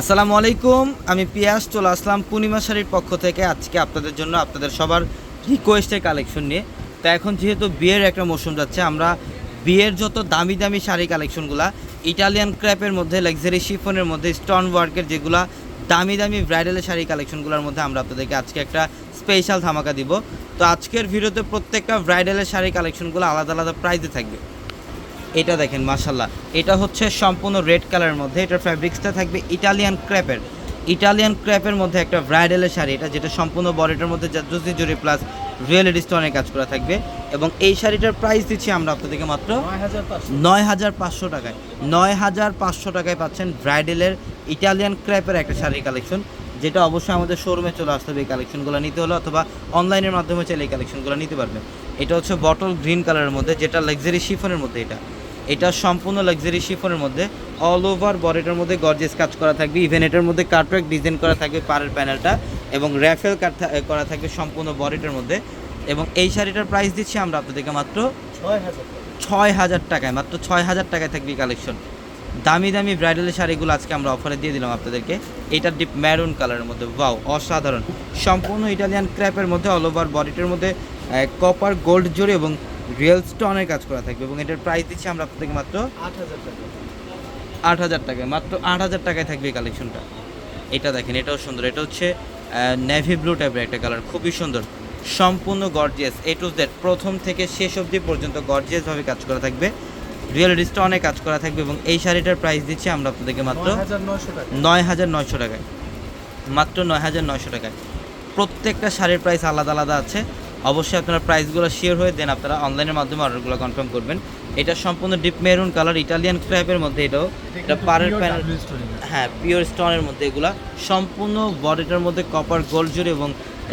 আসসালামু আলাইকুম, আমি পিয়াস, চলে আসলাম পূর্ণিমা শাড়ির পক্ষ থেকে আজকে আপনাদের জন্য আপনাদের সবার রিকোয়েস্টের কালেকশন নিয়ে। তো এখন যেহেতু বিয়ের একটা মৌসুম যাচ্ছে, আমরা বিয়ের যত দামি দামি শাড়ি কালেকশনগুলা ইটালিয়ান ক্র্যাপের মধ্যে লাক্সারি শিফনের মধ্যে স্টোন ওয়ার্কের যেগুলা দামি দামি ব্রাইডালের শাড়ি কালেকশনগুলোর মধ্যে আমরা আপনাদেরকে আজকে একটা স্পেশাল ধামাকা দিব। তো আজকের ভিডিওতে প্রত্যেকটা ব্রাইডালের শাড়ি কালেকশনগুলো আলাদা আলাদা প্রাইসে থাকবে। এটা দেখেন মাশাল্লাহ এটা হচ্ছে সম্পূর্ণ রেড কালারের মধ্যে। এটার ফ্যাব্রিক্সটা থাকবে ইটালিয়ান ক্র্যাপের। ইটালিয়ান ক্র্যাপের মধ্যে একটা ব্রাইডালের শাড়ি। এটা যেটা সম্পূর্ণ বডিটার মধ্যে জাদ্রুসি জুড়ি প্লাস রিয়েলিটি স্টোনের কাজ করা থাকবে। এবং এই শাড়িটার প্রাইস দিচ্ছি আমরা আপনাদেরকে মাত্র নয় হাজার পাঁচশো টাকায়। নয় হাজার পাঁচশো টাকায় পাচ্ছেন ব্রাইডেলের ইটালিয়ান ক্র্যাপের একটা শাড়ির কালেকশন যেটা অবশ্যই আমাদের শোরুমে চলে আসতে হবে এই কালেকশনগুলো নিতে হলে অথবা অনলাইনের মাধ্যমে চাইলে এই কালেকশনগুলো নিতে পারবেন। এটা হচ্ছে বটল গ্রিন কালারের মধ্যে যেটা লাক্সারি শিফনের মধ্যে এটা। এটা সম্পূর্ণ লাক্সারি শিফনের মধ্যে অল ওভার বডিটার মধ্যে গর্জেস কাজ করা থাকবে ইভেন এটার মধ্যে কাটওয়ার্ক ডিজাইন করা থাকবে পাড়ের প্যানেলটা এবং র্যাফেল কাট করা থাকবে সম্পূর্ণ বডিটার মধ্যে এবং এই শাড়িটার প্রাইস দিচ্ছি আমরা আপনাদেরকে মাত্র ছয় হাজার টাকায় মাত্র ছয় হাজার টাকায় থাকবে কালেকশন দামি দামি ব্রাইডাল শাড়িগুলো আজকে আমরা অফারে দিয়ে দিলাম আপনাদেরকে। এটা ডিপ ম্যারুন কালারের মধ্যে ওয়াও অসাধারণ। সম্পূর্ণ ইটালিয়ান ক্র্যাপের মধ্যে অল ওভার বডিটার মধ্যে কপার গোল্ড জোরে এবং রিয়েল স্টোনের কাজ করা থাকবে এবং এটার প্রাইস দিচ্ছি আমরা আপনাদেরকে মাত্র আট হাজার টাকা। আট হাজার টাকায় মাত্র আট হাজার টাকায় থাকবে এই কালেকশনটা এটা দেখেন এটাও সুন্দর। এটা হচ্ছে নেভি ব্লু টাইপের একটা কালার খুবই সুন্দর। সম্পূর্ণ গর্জিয়াস এ টু জেড প্রথম থেকে শেষ অবধি পর্যন্ত গর্জিয়াসভাবে কাজ করা থাকবে। রিয়েল স্টোনে কাজ করা থাকবে এবং এই শাড়িটার প্রাইস দিচ্ছি আমরা আপনাদেরকে মাত্র নয় হাজার নয়শো টাকায়। মাত্র নয় হাজার নয়শো টাকায়। প্রত্যেকটা শাড়ির প্রাইস আলাদা আলাদা আছে। অবশ্যই আপনারা প্রাইসগুলো শেয়ার হয়ে দেন আপনারা অনলাইনের মাধ্যমে অর্ডারগুলো কনফার্ম করবেন। এটা সম্পূর্ণ ডিপ মেরুন কালার ইটালিয়ান ক্র্যাপের মধ্যে এটাও। এটা পারের প্যানেল হ্যাঁ পিওর স্টোনের মধ্যে এগুলা। সম্পূর্ণ বডিটার মধ্যে কপার গোল্ড জুড়ে এবং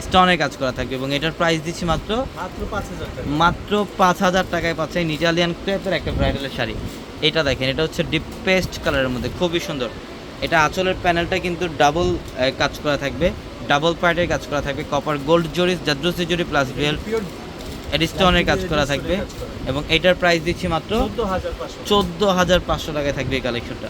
স্টোনের কাজ করা থাকবে এবং এটার প্রাইস দিচ্ছি মাত্র মাত্র পাঁচ হাজার টাকায় পাচ্ছেন ইটালিয়ান ক্রেপের একটা ব্রাইডালের শাড়ি। এটা দেখেন এটা হচ্ছে ডিপ পেস্ট কালারের মধ্যে খুবই সুন্দর। এটা আঁচলের প্যানেলটা কিন্তু ডাবল কাজ করা থাকবে। ডাবল পার্টের কাজ করা থাকবে কপার গোল্ড জরিস জাদ্রসি জরি প্লাস রিয়েল স্টোনের কাজ করা থাকবে এবং এটার প্রাইস দিচ্ছি মাত্র চোদ্দ হাজার পাঁচশো টাকায় থাকবে এই কালেকশনটা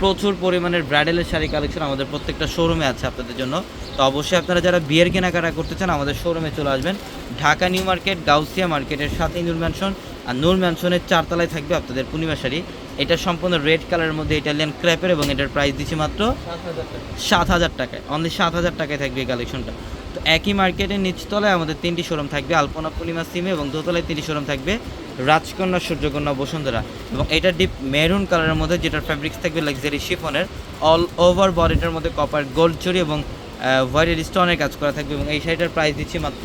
প্রচুর পরিমাণের ব্রাইডালের শাড়ি কালেকশন আমাদের প্রত্যেকটা শোরুমে আছে আপনাদের জন্য। তো অবশ্যই আপনারা যারা বিয়ের কেনাকাটা করতে চান আমাদের শোরুমে চলে আসবেন। ঢাকা নিউ মার্কেট, গাউসিয়া মার্কেটের সাথে নূর ম্যানশন আর নূর ম্যানশনের চারতলায় থাকবে আপনাদের পূর্ণিমা শাড়ি। এটা সম্পূর্ণ রেড কালারের মধ্যে ইটালিয়ান ক্র্যাপের এবং এটার প্রাইস দিচ্ছি মাত্র সাত হাজার টাকায়। অনলি সাত হাজার টাকায় থাকবে এই কালেকশনটা তো একই মার্কেটের নিচতলায় আমাদের তিনটি শোরুম থাকবে আলপনা পূর্ণিমা সিমে এবং দোতলায় তিনটি শোরুম থাকবে রাজকন্যা সূর্যকন্যা বসুন্ধরা এবং এটা ডিপ মেরুন কালারের মধ্যে যেটার ফ্যাব্রিক্স থাকবে লাক্সারি শিফনের অল ওভার বডিটার মধ্যে কপার গোল্ড চুরি এবং হোয়াইটের স্টোনের কাজ করা থাকবে এবং এই শাড়িটার প্রাইস দিচ্ছি মাত্র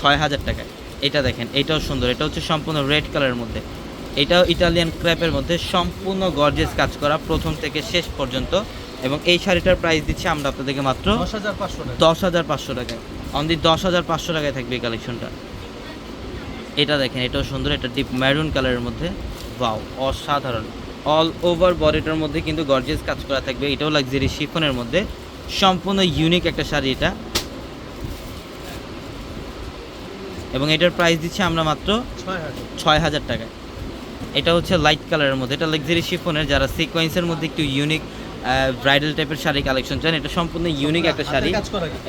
ছয় হাজার টাকায়। এটা দেখেন এটাও সুন্দর এটা হচ্ছে সম্পূর্ণ রেড কালারের মধ্যে। এটাও ইটালিয়ান ক্র্যাপের মধ্যে সম্পূর্ণ গর্জেস কাজ করা প্রথম থেকে শেষ পর্যন্ত। এবং এই শাড়িটার প্রাইস দিচ্ছি আমরা আপনাদেরকে মাত্র দশ হাজার পাঁচশো টাকায়। অনলি দশ হাজার পাঁচশো টাকায় থাকবে এই কালেকশনটা এটা দেখেন এটাও সুন্দর এটা ডিপ ম্যারুন কালারের মধ্যে। বাও অসাধারণ। অল ওভার বডিটার মধ্যে কিন্তু গর্জেস কাজ করা থাকবে। এটাও লাক্সারি শিফনের মধ্যে। সম্পূর্ণ ইউনিক একটা শাড়ি এটা। এবং এটার প্রাইস দিচ্ছি আমরা মাত্র ছয় হাজার টাকায়। এটা হচ্ছে লাইট কালারের মধ্যে। এটা লাক্সারি শিফনের যারা সিকোয়েন্সের মধ্যে একটু ইউনিক ব্রাইডাল টাইপের শাড়ি কালেকশন চান এটা সম্পূর্ণ ইউনিক একটা শাড়ি।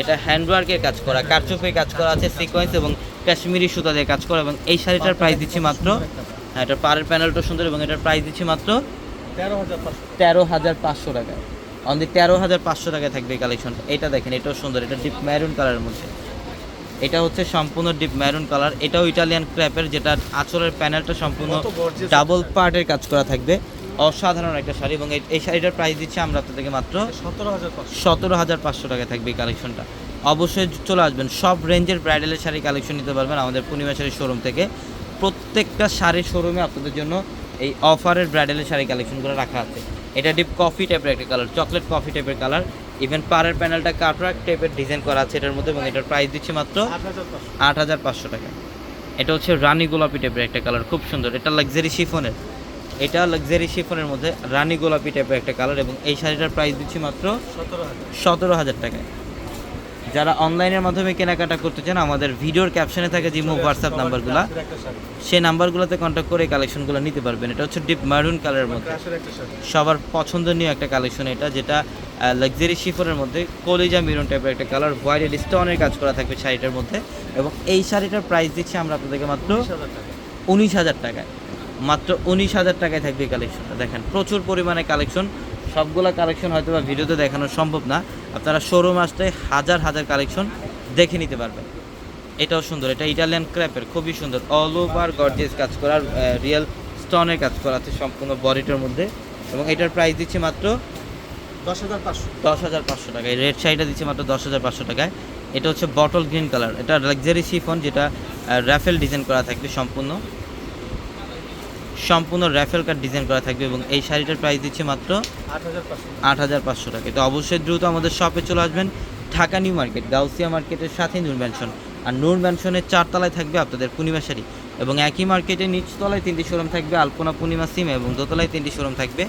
এটা হ্যান্ডওয়ার্কের কাজ করা কারচুপে কাজ করা আছে সিকোয়েন্স এবং কাশ্মীরি সুতা দিয়ে কাজ করা এবং এই শাড়িটার প্রাইস দিচ্ছি মাত্র হ্যাঁ এটার পাড়ের প্যানেলটা সুন্দর এবং এটার প্রাইস দিচ্ছি মাত্র তেরো হাজার পাঁচশো টাকায়। অনলি তেরো হাজার পাঁচশো টাকায় থাকবে এই কালেকশনটা এটা দেখেন এটাও সুন্দর এটা ডিপ ম্যারুন কালারের মধ্যে। এটা হচ্ছে সম্পূর্ণ ডিপ ম্যারুন কালার এটাও ইটালিয়ান ক্র্যাপের যেটা আঁচলের প্যানেলটা সম্পূর্ণ ডাবল পার্টের কাজ করা থাকবে। অসাধারণ একটা শাড়ি এবং এই- এই শাড়িটার প্রাইস দিচ্ছি আমরা আপনাদেরকে মাত্র সতেরো হাজার সতেরো হাজার পাঁচশো টাকা থাকবে এই কালেকশনটা অবশ্যই চলে আসবেন সব রেঞ্জের ব্রাইডালের শাড়ি কালেকশন নিতে পারবেন আমাদের পূর্ণিমা শাড়ির শোরুম থেকে। প্রত্যেকটা শাড়ির শোরুমে আপনাদের জন্য এই অফারের ব্রাইডালের শাড়ি কালেকশনগুলো রাখা আছে। এটা ডিপ কফি টাইপের একটা কালার চকলেট কফি টাইপের কালার ইভেন পারের প্যানেলটা কাটরাক টাইপের ডিজাইন করা আছে এটার মধ্যে এবং এটার প্রাইস দিচ্ছি মাত্র আট হাজার পাঁচশো টাকা। এটা হচ্ছে রানী গোলাপি টাইপের একটা কালার খুব সুন্দর। এটা লাক্সারি শিফনের এটা লাক্সারি শিফনের মধ্যে রানী গোলাপি টাইপের একটা কালার এবং এই শাড়িটার প্রাইস দিচ্ছি মাত্র সতেরো হাজার। সতেরো হাজার টাকায়। যারা অনলাইনের মাধ্যমে কেনাকাটা করতে চান আমাদের ভিডিওর ক্যাপশনে থাকে যে মুভ হোয়াটসঅ্যাপ নাম্বারগুলো। সেই নাম্বারগুলোতে কন্ট্যাক্ট করে কালেকশনগুলো নিতে পারবেন। এটা হচ্ছে ডিপ মারুন কালারের মধ্যে। সবার পছন্দনীয় একটা কালেকশন এটা যেটা লাক্সারি শিফনের মধ্যে কলিজা মিরন টাইপের একটা কালার হোয়াইট স্টোনের কাজ করা থাকবে শাড়িটার মধ্যে। এবং এই শাড়িটার প্রাইস দিচ্ছি আমরা আপনাদেরকে মাত্র উনিশ হাজার টাকায়। মাত্র উনিশ হাজার টাকায় থাকবে কালেকশনটা দেখেন প্রচুর পরিমাণে কালেকশন সবগুলা কালেকশন হয়তো বা ভিডিওতে দেখানো সম্ভব না। আপনারা শোরুম আসতে হাজার হাজার কালেকশন দেখে নিতে পারবেন। এটাও সুন্দর এটা ইটালিয়ান ক্র্যাপের খুবই সুন্দর। অল ওভার গর্জিয়াস কাজ করার রিয়েল স্টোনের কাজ করা আছে সম্পূর্ণ বডিটার মধ্যে। এবং এটার প্রাইস দিচ্ছি মাত্র দশ হাজার পাঁচশো। দশ হাজার পাঁচশো টাকায় রেড শাড়িটা দিচ্ছে মাত্র দশ হাজার পাঁচশো টাকায়। এটা হচ্ছে বটল গ্রিন কালার এটা লাক্সারি শিফন যেটা র্যাফেল ডিজাইন করা থাকবে সম্পূর্ণ। সম্পূর্ণ র্যাফেল কাট ডিজাইন করা থাকবে এবং এই শাড়িটার প্রাইস দিচ্ছে মাত্র আট হাজার পাঁচশো টাকা। তো অবশ্যই দ্রুত আমাদের শপে চলে আসবেন। ঢাকা নিউ মার্কেট, গাউসিয়া মার্কেটের সাথে নূর ম্যানশন আর নূর ম্যানশনের চারতলায় থাকবে আপনাদের পূর্ণিমা শাড়ি এবং একই মার্কেটের নিচতলায় তিনটি শোরুম থাকবে আলপনা পূর্ণিমা সিম এবং দোতলায় তিনটি শোরুম থাকবে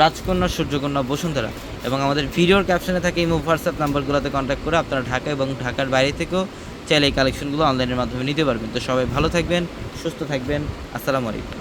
রাজকন্যা, সূর্যকন্যা, বসুন্ধরা। এবং আমাদের ভিডিওর ক্যাপশনে থাকে এই হোয়াটসঅ্যাপ নাম্বারগুলোতে কন্ট্যাক্ট করে আপনারা ঢাকা এবং ঢাকার বাইরে থেকেও চাইলে এই কালেকশনগুলো অনলাইনের মাধ্যমে নিতে পারবেন। তো সবাই ভালো থাকবেন, সুস্থ থাকবেন। আসসালামু আলাইকুম।